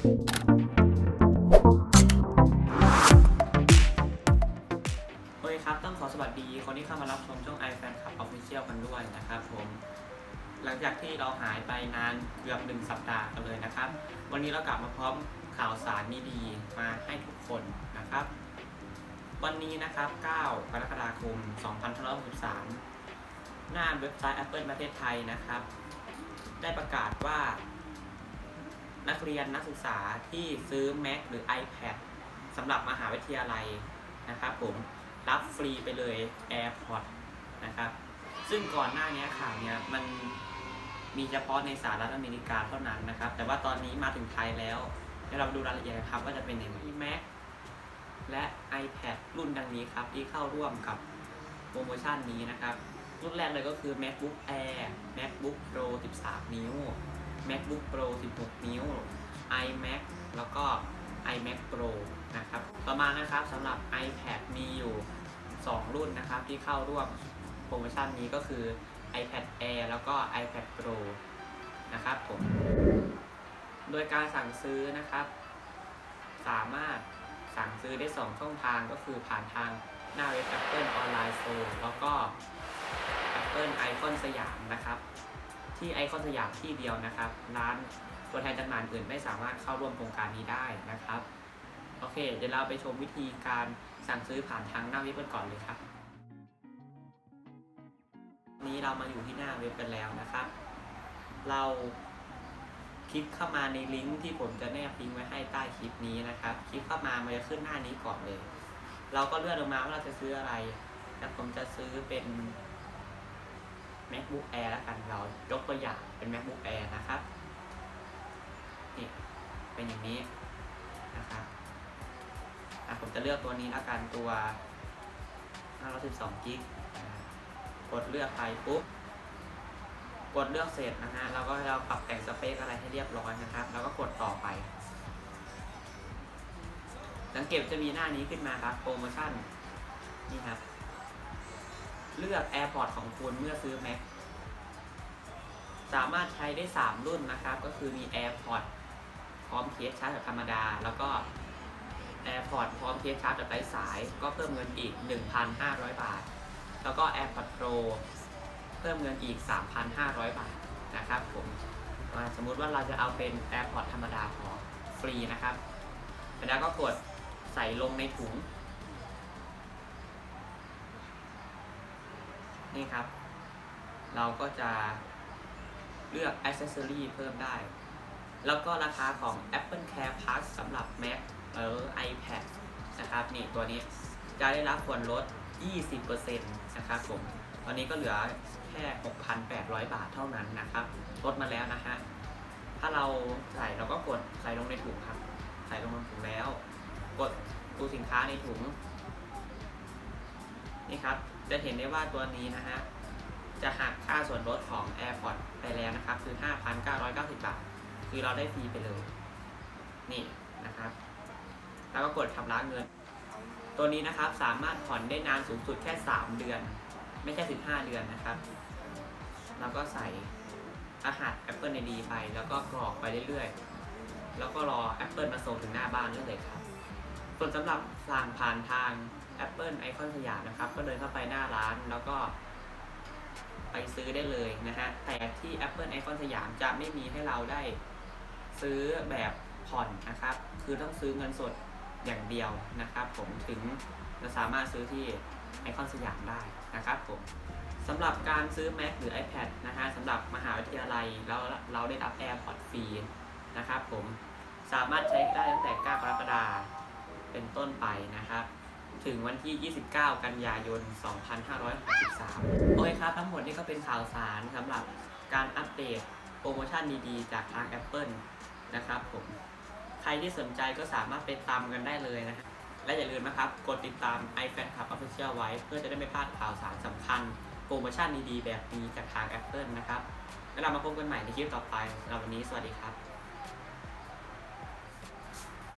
โอเคครับ ต้องขอสวัสดีคนที่เข้ามารับชมช่อง iFan ครับ Official กันด้วยนะครับผม หลังจากที่เราหายไปนานเกือบหนึ่งสัปดาห์กันเลยนะครับ วันนี้เรากลับมาพร้อมข่าวสารดีๆมาให้ทุกคนนะครับ วันนี้นะครับ 9 กรกฎาคม 2563หน้าเว็บไซต์ Apple ประเทศไทยนะครับ ได้ประกาศว่า นักเรียนนักศึกษาที่ซื้อ Mac หรือ iPad สำหรับมหาวิทยาลัยนะครับผมรับฟรีไปเลย AirPods นะครับซึ่งก่อนหน้านี้ข่าวเนี้ยมันมีเฉพาะในสหรัฐอเมริกาเท่านั้นนะครับ แต่ว่าตอนนี้มาถึงไทยแล้วเดี๋ยวเรามาดูรายละเอียดนะครับว่าจะเป็นอย่างไร Mac และ iPad รุ่นดังนี้ครับ ที่เข้าร่วมกับโปรโมชั่นนี้นะครับ รุ่นแรกเลยก็คือ MacBook Air MacBook Pro 13 นิ้ว MacBook Pro 16 นิ้ว iMac แล้วก็ iMac Pro นะครับต่อมานะครับสำหรับ iPad มีอยู่ 2 รุ่นนะครับที่เข้าร่วมโปรโมชั่นนี้ก็คือ iPad Air แล้วก็ iPad Pro นะครับผมโดยการสั่งซื้อนะครับ สามารถสั่งซื้อได้ 2 ช่องทางก็คือผ่านทางหน้าเว็บ Apple Online Store แล้วก็ Apple Icon สยามนะครับ ที่ไอคอนสยามที่เดียวนะครับ ร้านตัวแทนจำหน่ายอื่นไม่สามารถเข้าร่วมโครงการนี้ได้นะครับ โอเค เดี๋ยวเราไปชมวิธีการสั่งซื้อผ่านทางหน้าเว็บกันก่อนเลยครับ นี้เรามาอยู่ที่หน้าเว็บกันแล้วนะครับ เราคลิกเข้ามาในลิงก์ที่ผมจะแนบลิงก์ไว้ให้ใต้คลิปนี้นะครับ คลิกเข้ามามันจะขึ้นหน้านี้ก่อนเลย เราก็เลือกลงมาว่าเราจะซื้ออะไรแต่ผมจะซื้อเป็น MacBook Air แล้วกันเรายกตัวอย่างเป็น MacBook Air นะครับนี่เป็นอย่างนี้นะครับอะผมจะเลือกตัวนี้แล้วกันตัว512กิกกดเลือกไปปุ๊บกดเลือกเสร็จนะฮะแล้วก็เราปรับแต่งสเปคอะไรให้เรียบร้อยนะครับ แล้วก็กดต่อไป สังเกตจะมีหน้านี้ขึ้นมาครับโปรโมชั่นนี่ครับ เลือก AirPods ของคุณเมื่อซื้อ Mac สามารถใช้ได้ 3 รุ่นนะครับ ก็คือมี AirPods พร้อมเคสชาร์จแบบธรรมดา แล้วก็ AirPods พร้อมเคสชาร์จแบบไร้สาย ก็เพิ่มเงินอีก 1,500 บาท แล้วก็ AirPods Pro เพิ่มเงินอีก 3,500 บาทนะครับผมอ่าสมมุติว่าเราจะเอาเป็น AirPods ธรรมดาพอฟรีนะครับแล้วก็กดใส่ลงในถุง นี่ครับ เราก็จะเลือก Accessory เพิ่มได้ แล้วก็ราคาของ Apple Care Plus สำหรับ Mac เออ iPad นะครับ นี่ตัวนี้จะได้รับส่วนลด 20%นะครับผม ตอนนี้ก็เหลือแค่ 6,800 บาทเท่านั้นนะครับ ลดมาแล้วนะฮะ ถ้าเราใส่เราก็กดใส่ลงในถุงครับ ใส่ลงในถุงแล้ว กดดูสินค้าในถุง นี่ครับ จะเห็นได้ว่าตัวนี้นะฮะ จะหักค่าส่วนลดของ AirPods ไปแล้วนะครับ คือ 5,990 บาท คือเราได้ฟรีไปเลย นี่นะครับ แล้วก็กดชำระเงิน ตัวนี้นะครับสามารถผ่อนได้นานสูงสุดแค่ 3 เดือน ไม่ใช่ 15 เดือนนะครับ แล้วก็ใส่รหัส Apple ID ไป แล้วก็กรอกไปเรื่อยๆ แล้วก็รอ Apple มาส่งถึงหน้าบ้านได้เลยครับ ส่วนสำหรับสั่งผ่านทาง Apple ไอคอนสยามนะครับ ก็เดินเข้าไปหน้าร้านแล้วก็ ไปซื้อได้เลยนะฮะ แต่ที่ Apple ไอคอนสยามจะไม่มีให้เราได้ซื้อแบบผ่อนนะครับ คือต้องซื้อเงินสดอย่างเดียวนะครับ ผมถึงจะสามารถซื้อที่ไอคอนสยามได้นะครับผมสำหรับการซื้อ Mac หรือ iPad นะฮะสำหรับมหาวิทยาลัยเราเราได้รับ AirPods ฟรีนะครับผมสามารถใช้ได้ตั้งแต่ 9 กรกฎาคมเป็นต้นไปนะครับ ถึงวันที่ 29 กันยายน 2563 โอเคครับ ทั้งหมดนี้ก็เป็นข่าวสารสำหรับการอัปเดตโปรโมชั่นดีๆ จากทาง Apple นะครับผม ใครที่สนใจก็สามารถไปตามกันได้เลยนะครับและอย่าลืมนะครับ กดติดตาม iFan Club Official ไว้ เพื่อจะได้ไม่พลาดข่าวสารสำคัญ โปรโมชั่นดีๆ แบบนี้จากทาง Apple นะครับ แล้วเรามาพบกันใหม่ในคลิปต่อไปสำหรับวันนี้สวัสดีครับ